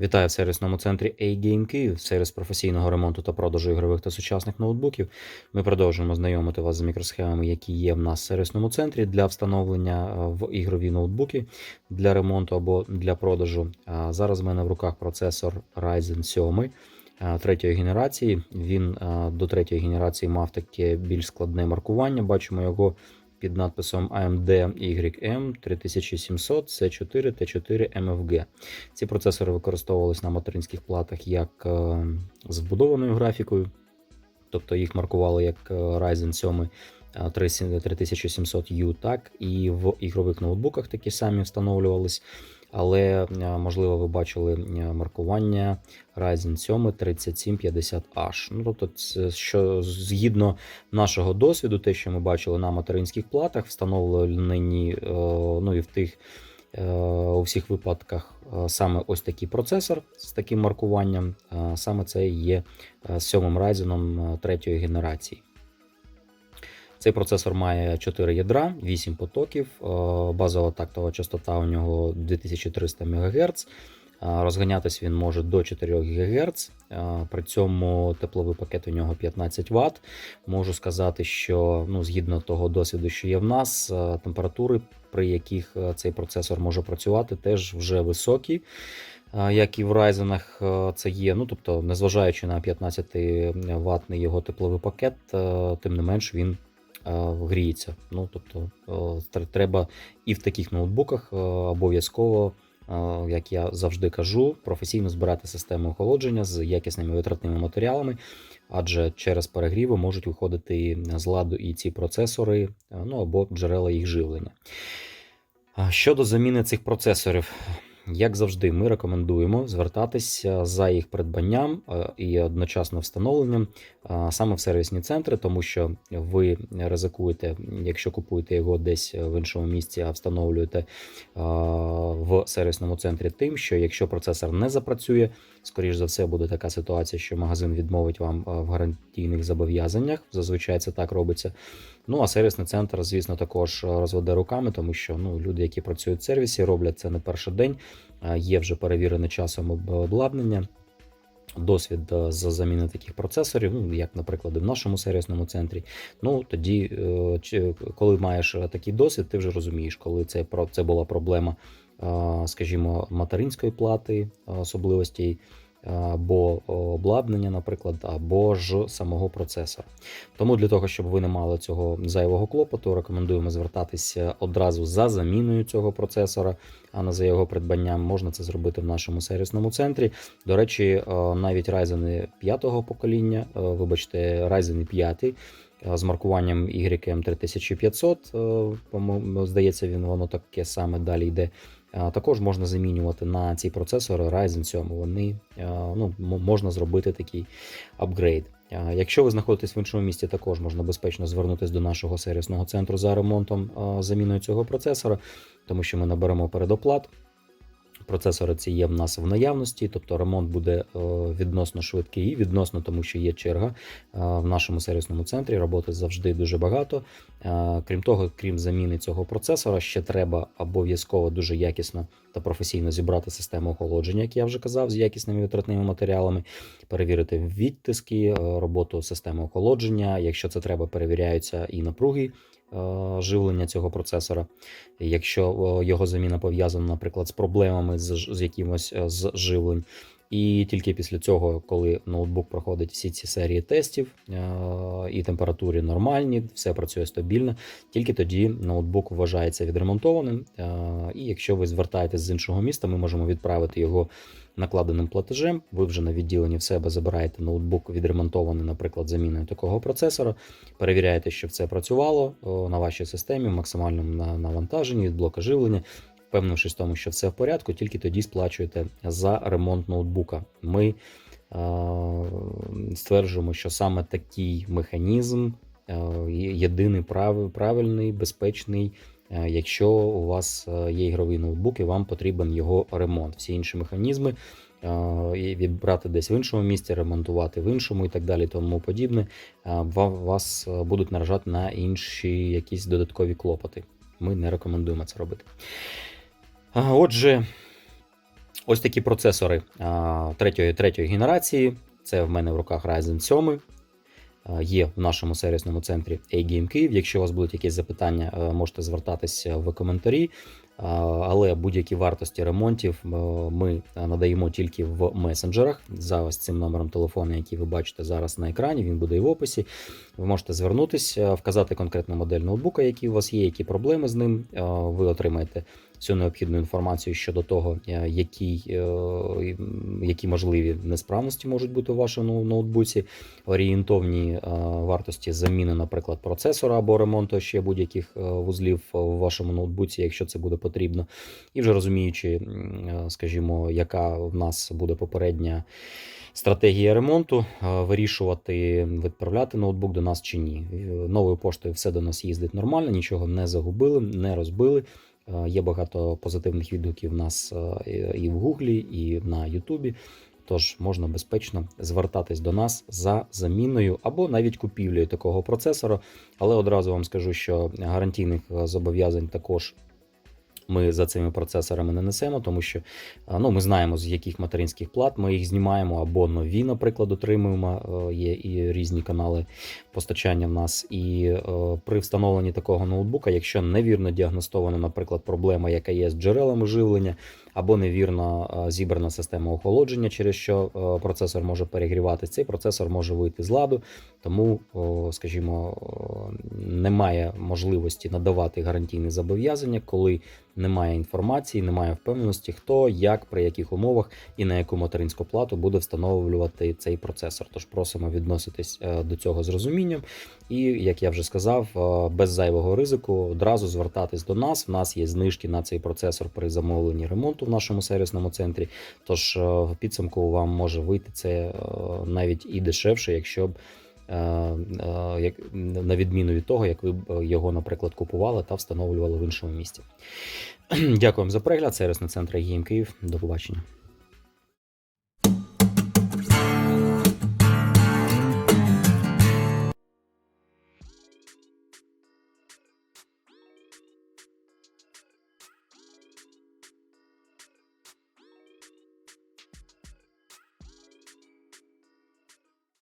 Вітаю в сервісному центрі A-Game Київ, сервіс професійного ремонту та продажу ігрових та сучасних ноутбуків. Ми продовжуємо знайомити вас з мікросхемами, які є в нас в сервісному центрі для встановлення е, в ігрові ноутбуки для ремонту або для продажу. Зараз в мене в руках процесор Ryzen 7 е, третьої генерації. Він е, до третьої генерації мав таке більш складне маркування. Бачимо його під надписом AMD YM 3700 C4 T4 MFG. Ці процесори використовувалися на материнських платах як е, з вбудованою графікою, тобто їх маркували як е, Ryzen 7 е, 3700U, так і в ігрових ноутбуках такі самі встановлювались. Але можливо ви бачили маркування Ryzen 7 3750H. Ну, тобто, це що згідно нашого досвіду, те, що ми бачили на материнських платах, встановлені е, ну і в тих е, у всіх випадках е, саме ось такий процесор з таким маркуванням, саме це є е, сьомим Ryzen третьої генерації. Цей процесор має 4 ядра, 8 потоків, е, базова тактова частота у нього 2300 МГц. Е, Розганятись він може до 4 ГГц, е, при цьому тепловий пакет у нього 15 Вт. Можу сказати, що ну, згідно того досвіду, що є в нас, температури, при яких цей процесор може працювати, теж вже високі. Як і в Ryzen це є, ну тобто, незважаючи на 15 ватний його тепловий пакет, тим не менш він гріється. Ну тобто треба і в таких ноутбуках обов'язково, як я завжди кажу, професійно збирати систему охолодження з якісними витратними матеріалами, адже через перегріви можуть виходити з ладу і ці процесори, е, ну або джерела їх живлення. Щодо заміни цих процесорів, як завжди, ми рекомендуємо звертатися за їх придбанням е, і одночасно встановленням е, саме в сервісні центри, тому що ви ризикуєте, якщо купуєте його десь в іншому місці, а встановлюєте е, в сервісному центрі тим, що якщо процесор не запрацює, скоріш за все буде така ситуація, що магазин відмовить вам е, в гарантійних зобов'язаннях. Зазвичай це так робиться. Ну а сервісний центр, звісно, також розведе руками, тому що ну, люди, які працюють в сервісі, роблять це не перший день. Є вже перевірене часом обладнання. Досвід е, з заміни таких процесорів, ну як, наприклад, в нашому сервісному центрі. Ну тоді, е, коли маєш е, такий досвід, ти вже розумієш, коли це це була проблема, скажімо, материнської плати, особливостей або обладнання, наприклад, або ж самого процесора. Тому для того, щоб ви не мали цього зайвого клопоту, рекомендуємо звертатися одразу за заміною цього процесора, а не за його придбанням. Можна це зробити в нашому сервісному центрі. До речі, е, навіть Ryzen 5 покоління, е, вибачте, Ryzen 5 е, з маркуванням YM 3500, е, здається, він воно таке саме далі йде. Також можна замінювати на ці процесори Ryzen 7. Вони ну, можна зробити такий апгрейд. Якщо ви знаходитесь в іншому місті, також можна безпечно звернутися до нашого сервісного центру за ремонтом заміною цього процесора, тому що ми наберемо передоплат. Процесори ці є в нас в наявності, тобто ремонт буде е, відносно швидкий, і відносно тому, що є черга е, в нашому сервісному центрі. Роботи завжди дуже багато. Е, Крім того, крім заміни цього процесора, ще треба обов'язково дуже якісно та професійно зібрати систему охолодження, як я вже казав, з якісними витратними матеріалами, перевірити відтиски, роботу системи охолодження. Якщо це треба, перевіряються і напруги живлення цього процесора. Якщо його заміна пов'язана, наприклад, з проблемами з, з якимось е, з живлень. І тільки після цього, коли ноутбук проходить всі ці серії тестів, е, і температури нормальні, все працює стабільно, тільки тоді ноутбук вважається відремонтованим. Е, І якщо ви звертаєтесь з іншого міста, ми можемо відправити його накладеним платежем. Ви вже на відділенні в себе забираєте ноутбук відремонтований, наприклад, заміною такого процесора. Перевіряєте, що все працювало на вашій системі максимальному на- навантаженні від блока живлення. Впевнившись в тому, що все в порядку, тільки тоді сплачуєте за ремонт ноутбука. Ми е, стверджуємо, що саме такий механізм е, єдиний прав, правильний, безпечний, е, якщо у вас е, є ігровий ноутбук і вам потрібен його ремонт. Всі інші механізми е, відбрати десь в іншому місці, ремонтувати в іншому і так далі, тому подібне, вас будуть наражати на інші якісь додаткові клопоти. Ми не рекомендуємо це робити. Отже, Ось такі процесори третьої, третьої генерації. Це в мене в руках Ryzen 7. Є в нашому сервісному центрі A-Game Київ. Якщо у вас будуть якісь запитання, е, можете звертатися в коментарі. Але будь-які вартості ремонтів е, ми надаємо тільки в месенджерах за ось цим номером телефону, який ви бачите зараз на екрані. Він буде і в описі. Ви можете звернутися, вказати конкретну модель ноутбука, який у вас є, які проблеми з ним. Е, Ви отримаєте всю необхідну інформацію щодо того, е, які, е, які можливі несправності можуть бути у вашому ноутбуці, орієнтовні е, вартості заміни, наприклад, процесора або ремонту ще будь-яких вузлів в вашому ноутбуці, якщо це буде потрібно. І вже розуміючи, скажімо, яка в нас буде попередня. Стратегія ремонту вирішувати, відправляти ноутбук до нас чи ні. Новою поштою все до нас їздить нормально, нічого не загубили, не розбили. Е, Є багато позитивних відгуків в нас е, і в Гуглі, і на Ютубі. Тож можна безпечно звертатись до нас за заміною або навіть купівлею такого процесора. Але одразу вам скажу, що гарантійних е, зобов'язань також ми за цими процесорами не несемо, тому що ну, ми знаємо, з яких материнських плат ми їх знімаємо, або нові, наприклад, отримуємо. Е, Є і різні канали постачання в нас. І е, при встановленні такого ноутбука, якщо невірно діагностована, наприклад, проблема, яка є з джерелами живлення, або невірно е, зібрана система охолодження, через що е, процесор може перегріватися, цей процесор може вийти з ладу, тому, скажімо, немає можливості надавати гарантійні зобов'язання, коли немає інформації, немає впевненості, хто, як, при яких умовах і на яку материнську плату буде встановлювати цей процесор. Тож просимо відноситись е, до цього з розумінням. І, як я вже сказав, е, без зайвого ризику одразу звертатись до нас. В нас є знижки на цей процесор при замовленні ремонту в нашому сервісному центрі. Тож е, в підсумку вам може вийти це навіть і дешевше, якщо б. Е, е, Як на відміну від того, як ви його, наприклад, купували та встановлювали в іншому місці. Дякуємо за перегляд. Сервісний центр ГІМ Київ. До побачення.